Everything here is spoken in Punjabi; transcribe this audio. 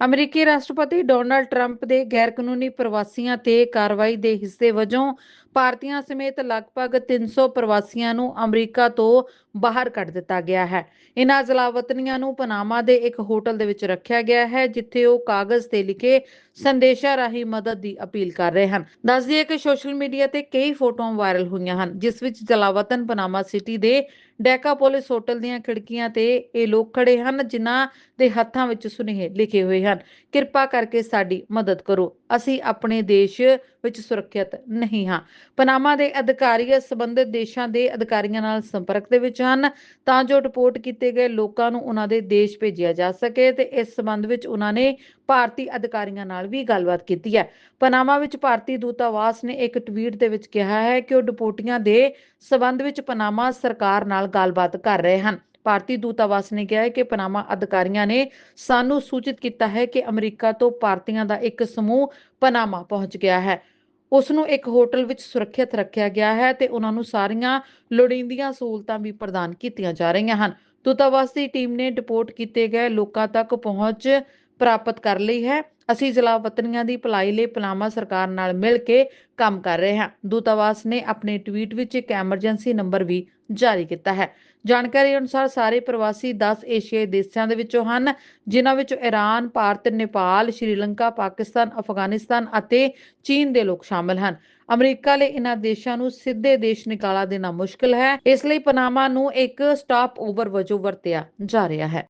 ਅਮਰੀਕੀ ਰਾਸ਼ਟਰਪਤੀ ਡੋਨਾਲਡ ਟਰੰਪ ਦੇ ਗੈਰਕਾਨੂੰਨੀ ਪ੍ਰਵਾਸੀਆਂ ਤੇ ਕਾਰਵਾਈ ਦੇ ਹਿੱਸੇ ਵਜੋਂ ਭਾਰਤੀਆਂ ਸਮੇਤ ਲਗਭਗ 300 ਪ੍ਰਵਾਸੀਆਂ ਨੂੰ ਅਮਰੀਕਾ ਤੋਂ ਬਾਹਰ ਕੱਢ ਦਿੱਤਾ ਗਿਆ ਹੈ। ਇਹਨਾਂ ਜਲਾਵਤਨੀਆਂ ਨੂੰ ਪਨਾਮਾ ਦੇ ਇੱਕ ਹੋਟਲ ਦੇ ਵਿੱਚ ਰੱਖਿਆ ਗਿਆ ਹੈ, ਜਿੱਥੇ ਉਹ ਕਾਗਜ਼ ਤੇ ਲਿਖੇ ਸੰਦੇਸ਼ਾਂ ਰਾਹੀਂ ਮਦਦ ਦੀ ਅਪੀਲ ਕਰ ਰਹੇ ਹਨ। ਦੱਸ ਦਈਏ ਕਿ ਸੋਸ਼ਲ ਮੀਡੀਆ ਤੇ ਕਈ ਫੋਟੋਆਂ ਵਾਇਰਲ ਹੋਈਆਂ ਹਨ, ਜਿਸ ਵਿੱਚ ਜਲਾਵਤਨ ਪਨਾਮਾ ਸਿਟੀ ਦੇ ਡੈਕਾਪੋਲਿਸ ਹੋਟਲ ਦੀਆਂ ਖਿੜਕੀਆਂ ਤੇ ਇਹ ਲੋਕ ਖੜੇ ਹਨ, ਜਿਨ੍ਹਾਂ ਦੇ ਹੱਥਾਂ ਵਿੱਚ ਸੁਨੇਹੇ ਲਿਖੇ ਹੋਏ ਹਨ। ਕਿਰਪਾ ਕਰਕੇ ਸਾਡੀ ਮਦਦ ਕਰੋ, ਅਸੀਂ ਆਪਣੇ ਦੇਸ਼ ਵਿੱਚ ਸੁਰੱਖਿਅਤ ਨਹੀਂ ਹਾਂ। ਪਨਾਮਾ ਦੇ ਅਧਿਕਾਰੀ ਸੰਬੰਧਿਤ ਦੇਸ਼ਾਂ ਦੇ ਅਧਿਕਾਰੀਆਂ ਨਾਲ ਸੰਪਰਕ ਦੇ ਵਿੱਚ ਹਨ। ਤਾਂ ਜੋ ਰਿਪੋਰਟ ਕੀਤੇ ਗਏ ਲੋਕਾਂ ਨੂੰ ਉਹਨਾਂ ਦੇ ਦੇਸ਼ ਭੇਜਿਆ ਜਾ ਸਕੇ ਤੇ ਇਸ ਸੰਬੰਧ ਵਿੱਚ ਉਹਨਾਂ ਨੇ ਭਾਰਤੀ ਅਧਿਕਾਰੀਆਂ ਨਾਲ ਵੀ ਗੱਲਬਾਤ ਕੀਤੀ ਹੈ। ਪਨਾਮਾ ਵਿੱਚ ਭਾਰਤੀ ਦੂਤਾਵਾਸ ਨੇ ਇੱਕ ਟਵੀਟ ਦੇ ਵਿੱਚ ਕਿਹਾ ਹੈ ਕਿ ਉਹ ਡਿਪੋਰਟੀਆਂ ਦੇ ਸੰਬੰਧ ਵਿੱਚ ਪਨਾਮਾ ਸਰਕਾਰ ਨਾਲ ਗੱਲਬਾਤ ਕਰ ਰਹੇ ਹਨ। ਭਾਰਤੀ ਦੂਤਾਵਾਸ ਨੇ ਕਿਹਾ ਹੈ ਕਿ ਪਨਾਮਾ ਅਧਿਕਾਰੀਆਂ ਨੇ ਸਾਨੂੰ ਸੂਚਿਤ ਕੀਤਾ ਹੈ ਕਿ ਅਮਰੀਕਾ ਤੋਂ ਭਾਰਤੀਆਂ ਦਾ ਇੱਕ ਸਮੂਹ ਪਨਾਮਾ ਪਹੁੰਚ ਗਿਆ ਹੈ। ਉਸ ਨੂੰ ਇੱਕ ਹੋਟਲ ਵਿੱਚ ਸੁਰੱਖਿਅਤ ਰੱਖਿਆ ਗਿਆ ਹੈ ਤੇ ਉਹਨਾਂ ਨੂੰ ਸਾਰੀਆਂ ਲੋੜੀਂਦੀਆਂ ਸਹੂਲਤਾਂ ਵੀ ਪ੍ਰਦਾਨ ਕੀਤੀਆਂ ਜਾ ਰਹੀਆਂ ਹਨ। ਦੂਤਾਵਾਸ ਦੀ ਟੀਮ ਨੇ ਡਿਪੋਰਟ ਕੀਤੇ ਗਏ ਲੋਕਾਂ ਤੱਕ ਪਹੁੰਚ ਪ੍ਰਾਪਤ ਕਰ ਲਈ ਹੈ। ਅਸੀਂ ਜਲਾਵਤਨੀਆਂ ਦੀ ਭਲਾਈ ਲਈ ਪਨਾਮਾ ਸਰਕਾਰ ਨਾਲ ਮਿਲ ਕੇ ਕੰਮ ਕਰ ਰਹੇ ਹਾਂ। ਦੂਤਾਵਾਸ ਨੇ ਆਪਣੇ ਟਵੀਟ ਵਿੱਚ ਇੱਕ ਐਮਰਜੈਂਸੀ ਨੰਬਰ ਵੀ ਜਾਰੀ ਕੀਤਾ ਹੈ। ਜਾਣਕਾਰੀ ਅਨੁਸਾਰ ਸਾਰੇ ਪ੍ਰਵਾਸੀ 10 ਏਸ਼ੀਆਈ ਦੇਸ਼ਾਂ ਦੇ ਵਿੱਚੋਂ ਹਨ ਜਿਨ੍ਹਾਂ ਵਿੱਚ ਈਰਾਨ, ਭਾਰਤ, ਨੇਪਾਲ, ਸ਼੍ਰੀਲੰਕਾ, ਪਾਕਿਸਤਾਨ, ਅਫਗਾਨਿਸਤਾਨ ਅਤੇ ਚੀਨ ਦੇ ਲੋਕ ਸ਼ਾਮਲ ਹਨ। ਅਮਰੀਕਾ ਲਈ ਇਹਨਾਂ ਦੇਸ਼ਾਂ ਨੂੰ ਸਿੱਧੇ ਦੇਸ਼ ਨਿਕਾਲਾ ਦੇਣਾ ਮੁਸ਼ਕਲ ਹੈ ਇਸ ਲਈ ਪਨਾਮਾ ਨੂੰ ਇੱਕ ਸਟਾਪ ਓਵਰ ਵਜੋਂ ਵਰਤਿਆ ਜਾ ਰਿਹਾ ਹੈ